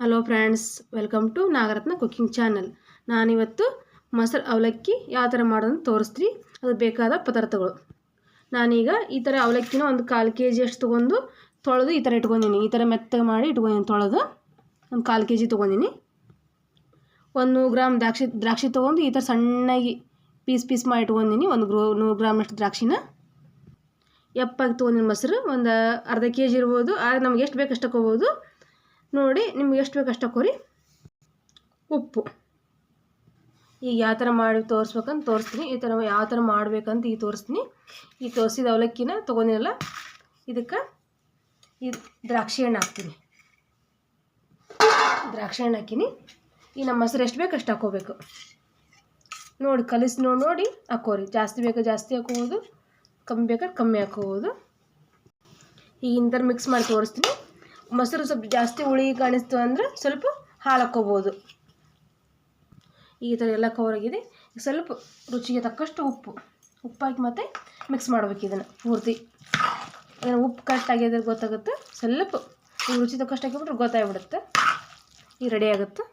Hello friends welcome to Nagaratna cooking channel ನಾನಿವತ್ತು ಮೊಸರು ಅವಲಕ್ಕಿ ಯಾವ ಥರ ಮಾಡೋದನ್ನು ತೋರಿಸ್ತೀನಿ. ಅದು ಬೇಕಾದ ಪದಾರ್ಥಗಳು. ನಾನೀಗ ಈ ಥರ ಅವಲಕ್ಕಿನ ಒಂದು ಕಾಲು ಕೆ ಜಿ ಅಷ್ಟು ತೊಗೊಂಡು ತೊಳೆದು ಈ ಥರ ಇಟ್ಕೊಂಡಿನಿ ಈ ಥರ ಮೆತ್ತಗೆ ಮಾಡಿ ಇಟ್ಕೊಂಡಿನಿ ತೊಳೆದು. ಒಂದು ಕಾಲು ಕೆ ಜಿ ತೊಗೊಂಡಿನಿ ಒಂದು ನೂರು ಗ್ರಾಮ್ ದ್ರಾಕ್ಷಿ ದ್ರಾಕ್ಷಿ ತೊಗೊಂಡು ಈ ಥರ ಸಣ್ಣಗೆ ಪೀಸ್ ಪೀಸ್ ಮಾಡಿ ಇಟ್ಕೊಂಡಿನಿ ಒಂದು ಗ್ರೋ, ನೂರು ಗ್ರಾಮ್ನಷ್ಟು ದ್ರಾಕ್ಷಿನ. ಎಪ್ಪಾಗಿ ತೊಗೊಂಡಿನಿ ಮೊಸರು. ಒಂದು ಅರ್ಧ ಕೆ ಜಿ ಇರ್ಬೋದು. ಆದ್ರೆ ನಮ್ಗೆ ಎಷ್ಟು ಬೇಕು ಅಷ್ಟು ತಗೋಬೋದು ನೋಡಿ, ನಿಮ್ಗೆ ಎಷ್ಟು ಬೇಕು ಅಷ್ಟು ಹಾಕೋರಿ ಉಪ್ಪು. ಈಗ ಯಾವ ಥರ ಮಾಡಿ ತೋರಿಸ್ಬೇಕಂತ ತೋರಿಸ್ತೀನಿ. ಈ ಥರ ಯಾವ ಥರ ಮಾಡ್ಬೇಕಂತ ಈಗ ತೋರಿಸ್ತೀನಿ. ಈ ತೋರಿಸಿದ ಅವಲಕ್ಕಿನ ತೊಗೊಂಡಿರಲ್ಲ ಇದಕ್ಕೆ ಈ ದ್ರಾಕ್ಷಿ ಹಣ್ಣು ಹಾಕ್ತೀನಿ. ದ್ರಾಕ್ಷಿ ಹಣ್ಣು ಹಾಕಿನಿ. ಈ ನಮ್ಮ ಮೊಸರು ಎಷ್ಟು ಬೇಕು ಅಷ್ಟು ಹಾಕೋಬೇಕು ನೋಡಿ, ಕಲಿಸಿ ನೋಡಿ ನೋಡಿ ಹಾಕೋರಿ ಜಾಸ್ತಿ ಬೇಕು ಜಾಸ್ತಿ ಹಾಕೋಬೋದು ಕಮ್ಮಿ ಬೇಕಾದ್ರೆ ಕಮ್ಮಿ ಹಾಕೋಬೋದು ಈಗ ಇಂಥರ ಮಿಕ್ಸ್ ಮಾಡಿ ತೋರಿಸ್ತೀನಿ. ಮೊಸರು ಸ್ವಲ್ಪ ಜಾಸ್ತಿ ಹುಳಿ ಕಾಣಿಸ್ತು ಅಂದರೆ ಸ್ವಲ್ಪ ಹಾಲು ಹಾಕ್ಕೋಬೋದು ಈ ಥರ ಎಲ್ಲ ಕವರಾಗಿದೆ ಆಗಿದೆ. ಸ್ವಲ್ಪ ರುಚಿಗೆ ತಕ್ಕಷ್ಟು ಉಪ್ಪು. ಉಪ್ಪಾಕಿ ಮತ್ತೆ ಮಿಕ್ಸ್ ಮಾಡ್ಬೇಕು ಇದನ್ನು ಪೂರ್ತಿ. ಅದನ್ನು ಉಪ್ಪು ಕರೆಕ್ಟ್ ಆಗಿದೆ ಗೊತ್ತಾಗುತ್ತೆ. ಸ್ವಲ್ಪ ರುಚಿ ತಕ್ಕಷ್ಟು ಹಾಕಿಬಿಟ್ರೆ ಗೊತ್ತಾಗ್ಬಿಡುತ್ತೆ. ಈಗ ರೆಡಿ ಆಗುತ್ತೆ.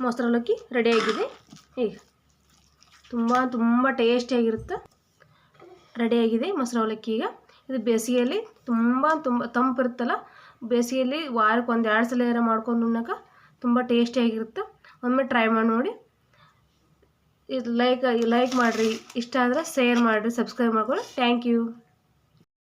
ಮೊಸರು ಅವಲಕ್ಕಿ ಆಗಿದೆ. ಈಗ ತುಂಬ ತುಂಬ ಟೇಸ್ಟಿಯಾಗಿರುತ್ತೆ ರೆಡಿಯಾಗಿದೆ ಮೊಸರು ಅವಲಕ್ಕಿ ಈಗ. ಇದು ಬೇಸಿಗೆಯಲ್ಲಿ ತುಂಬ ತುಂಬ ತಂಪಿರುತ್ತಲ್ಲ ಬೇಸಿಗೆಯಲ್ಲಿ ವಾರಕ್ಕೆ ಒಂದು ಎರಡು ಸಲ ಏನಾರ ಮಾಡ್ಕೊಂಡು ಉಣ್ಣಕ್ಕೆ ತುಂಬ ಟೇಸ್ಟಿಯಾಗಿರುತ್ತೆ ಒಮ್ಮೆ ಟ್ರೈ ಮಾಡಿ ನೋಡಿ. ಇದು ಲೈಕ್ ಲೈಕ್ ಮಾಡಿರಿ. ಇಷ್ಟ ಆದರೆ ಶೇರ್ ಮಾಡಿರಿ ಸಬ್ಸ್ಕ್ರೈಬ್ ಮಾಡ್ಕೊಳ್ಳಿ. Thank you